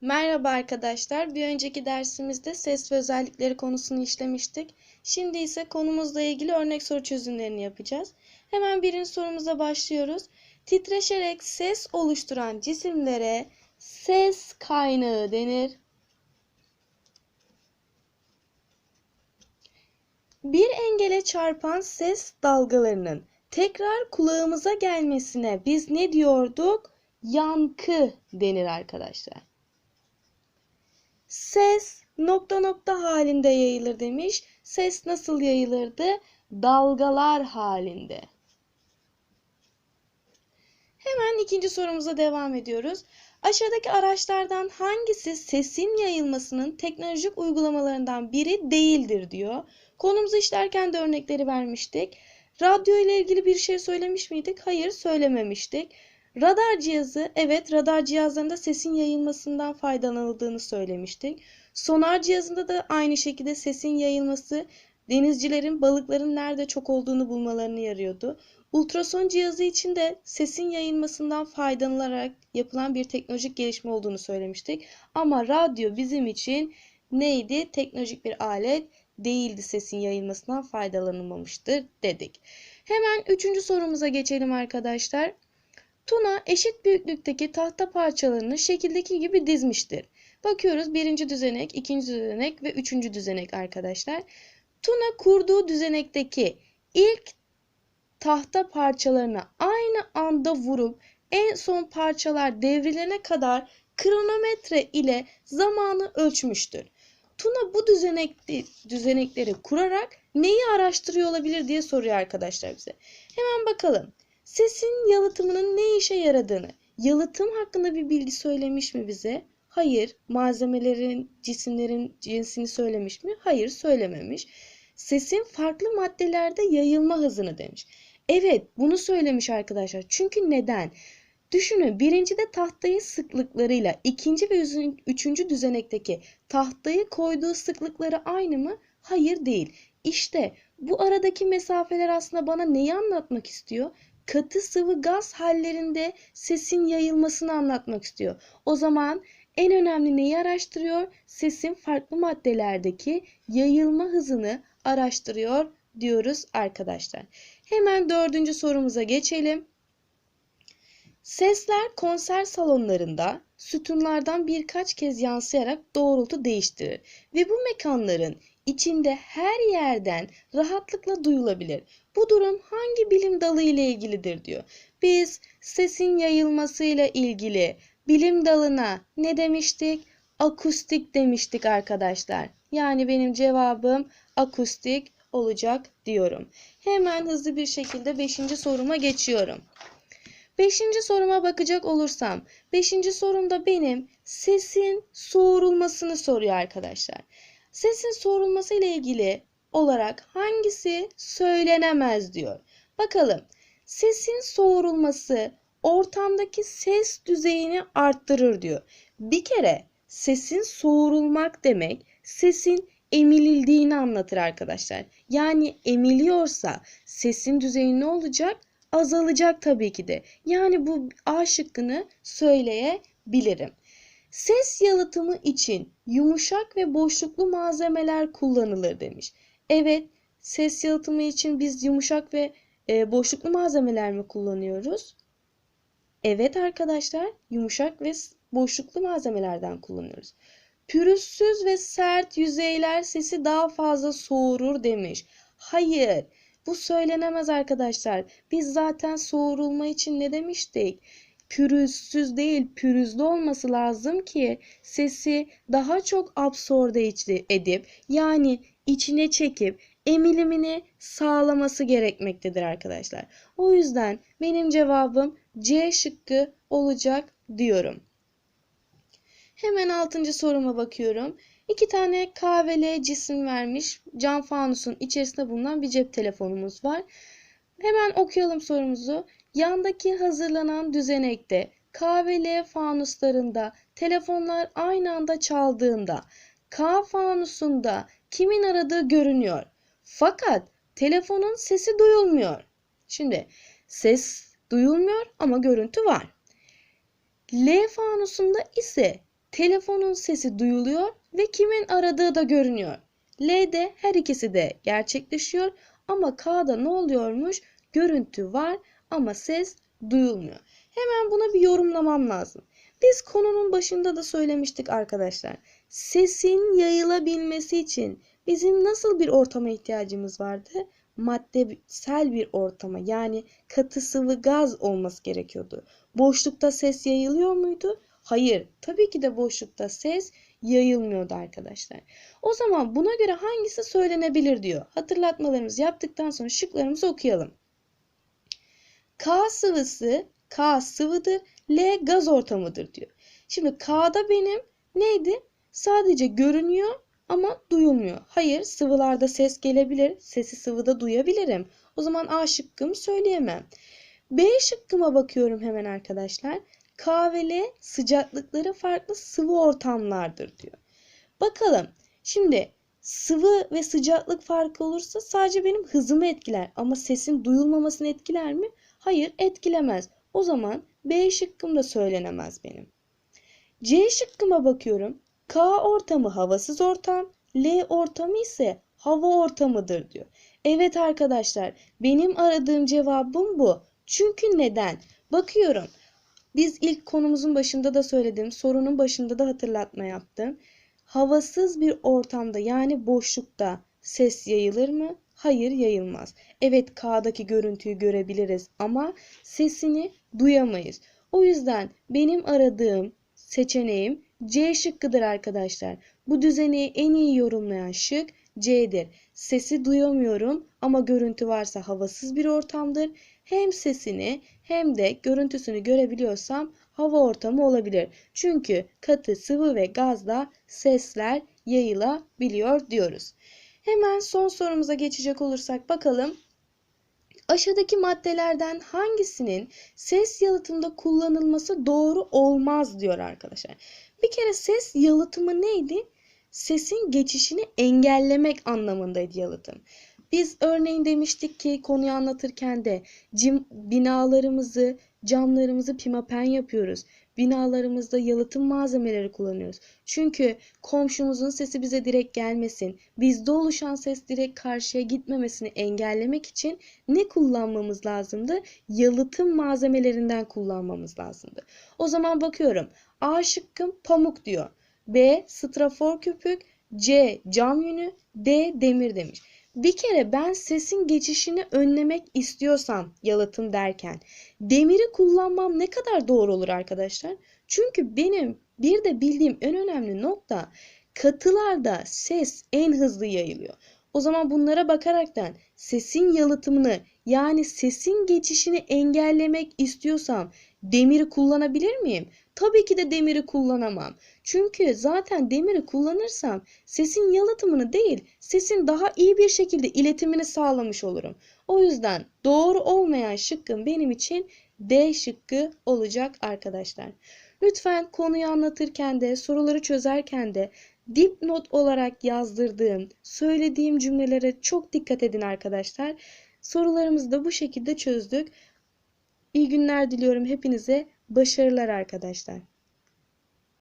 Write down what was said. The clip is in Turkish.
Merhaba arkadaşlar. Bir önceki dersimizde ses ve özellikleri konusunu işlemiştik. Şimdi ise konumuzla ilgili örnek soru çözümlerini yapacağız. Hemen birinci sorumuza başlıyoruz. Titreşerek ses oluşturan cisimlere ses kaynağı denir. Bir engele çarpan ses dalgalarının tekrar kulağımıza gelmesine biz ne diyorduk? Yankı denir arkadaşlar. Ses nokta nokta halinde yayılır demiş. Ses nasıl yayılırdı? Dalgalar halinde. Hemen ikinci sorumuza devam ediyoruz. Aşağıdaki araçlardan hangisi sesin yayılmasının teknolojik uygulamalarından biri değildir diyor. Konumuzu işlerken de örnekleri vermiştik. Radyo ile ilgili bir şey söylemiş miydik? Hayır söylememiştik. Radar cihazı, evet radar cihazlarında sesin yayılmasından faydalanıldığını söylemiştik. Sonar cihazında da aynı şekilde sesin yayılması denizcilerin balıkların nerede çok olduğunu bulmalarını yarıyordu. Ultrason cihazı için de sesin yayılmasından faydalanılarak yapılan bir teknolojik gelişme olduğunu söylemiştik. Ama radyo bizim için neydi? Teknolojik bir alet değildi sesin yayılmasından faydalanılmamıştır dedik. Hemen üçüncü sorumuza geçelim arkadaşlar. Tuna eşit büyüklükteki tahta parçalarını şekildeki gibi dizmiştir. Bakıyoruz birinci düzenek, ikinci düzenek ve üçüncü düzenek arkadaşlar. Tuna kurduğu düzenekteki ilk tahta parçalarına aynı anda vurup en son parçalar devrilene kadar kronometre ile zamanı ölçmüştür. Tuna bu düzenekli, düzenekleri kurarak neyi araştırıyor olabilir diye soruyor arkadaşlar bize. Hemen bakalım. Sesin yalıtımının ne işe yaradığını, yalıtım hakkında bir bilgi söylemiş mi bize? Hayır. Malzemelerin, cisimlerin cinsini söylemiş mi? Hayır, söylememiş. Sesin farklı maddelerde yayılma hızını demiş. Evet, bunu söylemiş arkadaşlar. Çünkü neden? Düşünün birincide tahtayı sıklıklarıyla ikinci ve üçüncü düzenekteki tahtayı koyduğu sıklıkları aynı mı? Hayır değil. İşte bu aradaki mesafeler aslında bana neyi anlatmak istiyor? Katı sıvı gaz hallerinde sesin yayılmasını anlatmak istiyor. O zaman en önemli neyi araştırıyor? Sesin farklı maddelerdeki yayılma hızını araştırıyor diyoruz arkadaşlar. Hemen dördüncü sorumuza geçelim. Sesler konser salonlarında sütunlardan birkaç kez yansıyarak doğrultu değiştirir ve bu mekanların içinde her yerden rahatlıkla duyulabilir. Bu durum hangi bilim dalı ile ilgilidir diyor. Biz sesin yayılması ile ilgili bilim dalına ne demiştik? Akustik demiştik arkadaşlar. Yani benim cevabım akustik olacak diyorum. Hemen hızlı bir şekilde 5. soruma geçiyorum. Beşinci soruma bakacak olursam, beşinci sorumda benim sesin soğurulmasını soruyor arkadaşlar. Sesin soğurulması ile ilgili olarak hangisi söylenemez diyor. Bakalım. Sesin soğurulması ortamdaki ses düzeyini arttırır diyor. Bir kere sesin soğurulmak demek sesin emilildiğini anlatır arkadaşlar. Yani emiliyorsa sesin düzeyi ne olacak? Azalacak tabii ki de. Yani bu A şıkkını söyleyebilirim. Ses yalıtımı için yumuşak ve boşluklu malzemeler kullanılır demiş. Evet, ses yalıtımı için biz yumuşak ve e, boşluklu malzemeler mi kullanıyoruz? Evet arkadaşlar, yumuşak ve boşluklu malzemelerden kullanıyoruz. Pürüzsüz ve sert yüzeyler sesi daha fazla soğurur demiş. Hayır, bu söylenemez arkadaşlar. Biz zaten soğurulma için ne demiştik? pürüzsüz değil pürüzlü olması lazım ki sesi daha çok absorbe edip yani içine çekip emilimini sağlaması gerekmektedir arkadaşlar. O yüzden benim cevabım C şıkkı olacak diyorum. Hemen 6. soruma bakıyorum. İki tane K ve L cisim vermiş. Cam fanusun içerisinde bulunan bir cep telefonumuz var. Hemen okuyalım sorumuzu. Yandaki hazırlanan düzenekte K ve L fanuslarında telefonlar aynı anda çaldığında K fanusunda kimin aradığı görünüyor. Fakat telefonun sesi duyulmuyor. Şimdi ses duyulmuyor ama görüntü var. L fanusunda ise telefonun sesi duyuluyor ve kimin aradığı da görünüyor. L'de her ikisi de gerçekleşiyor ama K'da ne oluyormuş? Görüntü var ama ses duyulmuyor. Hemen buna bir yorumlamam lazım. Biz konunun başında da söylemiştik arkadaşlar. Sesin yayılabilmesi için bizim nasıl bir ortama ihtiyacımız vardı? Maddesel bir ortama yani katı sıvı gaz olması gerekiyordu. Boşlukta ses yayılıyor muydu? Hayır. Tabii ki de boşlukta ses yayılmıyordu arkadaşlar. O zaman buna göre hangisi söylenebilir diyor. Hatırlatmalarımızı yaptıktan sonra şıklarımızı okuyalım. K sıvısı K sıvıdır. L gaz ortamıdır diyor. Şimdi K'da benim neydi? Sadece görünüyor ama duyulmuyor. Hayır sıvılarda ses gelebilir. Sesi sıvıda duyabilirim. O zaman A şıkkımı söyleyemem. B şıkkıma bakıyorum hemen arkadaşlar. K ve L sıcaklıkları farklı sıvı ortamlardır diyor. Bakalım. Şimdi sıvı ve sıcaklık farkı olursa sadece benim hızımı etkiler ama sesin duyulmamasını etkiler mi? Hayır etkilemez. O zaman B şıkkım da söylenemez benim. C şıkkıma bakıyorum. K ortamı havasız ortam, L ortamı ise hava ortamıdır diyor. Evet arkadaşlar benim aradığım cevabım bu. Çünkü neden? Bakıyorum. Biz ilk konumuzun başında da söyledim. Sorunun başında da hatırlatma yaptım. Havasız bir ortamda yani boşlukta ses yayılır mı? Hayır yayılmaz. Evet K'daki görüntüyü görebiliriz ama sesini duyamayız. O yüzden benim aradığım seçeneğim C şıkkıdır arkadaşlar. Bu düzeni en iyi yorumlayan şık C'dir. Sesi duyamıyorum ama görüntü varsa havasız bir ortamdır. Hem sesini hem de görüntüsünü görebiliyorsam hava ortamı olabilir. Çünkü katı, sıvı ve gazda sesler yayılabiliyor diyoruz. Hemen son sorumuza geçecek olursak bakalım. Aşağıdaki maddelerden hangisinin ses yalıtımda kullanılması doğru olmaz diyor arkadaşlar. Bir kere ses yalıtımı neydi? Sesin geçişini engellemek anlamındaydı yalıtım. Biz örneğin demiştik ki konuyu anlatırken de cim, binalarımızı, camlarımızı pimapen yapıyoruz. Binalarımızda yalıtım malzemeleri kullanıyoruz. Çünkü komşumuzun sesi bize direkt gelmesin, bizde oluşan ses direkt karşıya gitmemesini engellemek için ne kullanmamız lazımdı? Yalıtım malzemelerinden kullanmamız lazımdı. O zaman bakıyorum. A şıkkım pamuk diyor. B strafor köpük, C cam yünü, D demir demiş. Bir kere ben sesin geçişini önlemek istiyorsam yalıtım derken demiri kullanmam ne kadar doğru olur arkadaşlar? Çünkü benim bir de bildiğim en önemli nokta katılarda ses en hızlı yayılıyor. O zaman bunlara bakaraktan sesin yalıtımını yani sesin geçişini engellemek istiyorsam demiri kullanabilir miyim? Tabii ki de demiri kullanamam. Çünkü zaten demiri kullanırsam sesin yalıtımını değil, sesin daha iyi bir şekilde iletimini sağlamış olurum. O yüzden doğru olmayan şıkkın benim için D şıkkı olacak arkadaşlar. Lütfen konuyu anlatırken de, soruları çözerken de dipnot olarak yazdırdığım, söylediğim cümlelere çok dikkat edin arkadaşlar. Sorularımızı da bu şekilde çözdük. İyi günler diliyorum hepinize. Başarılar arkadaşlar.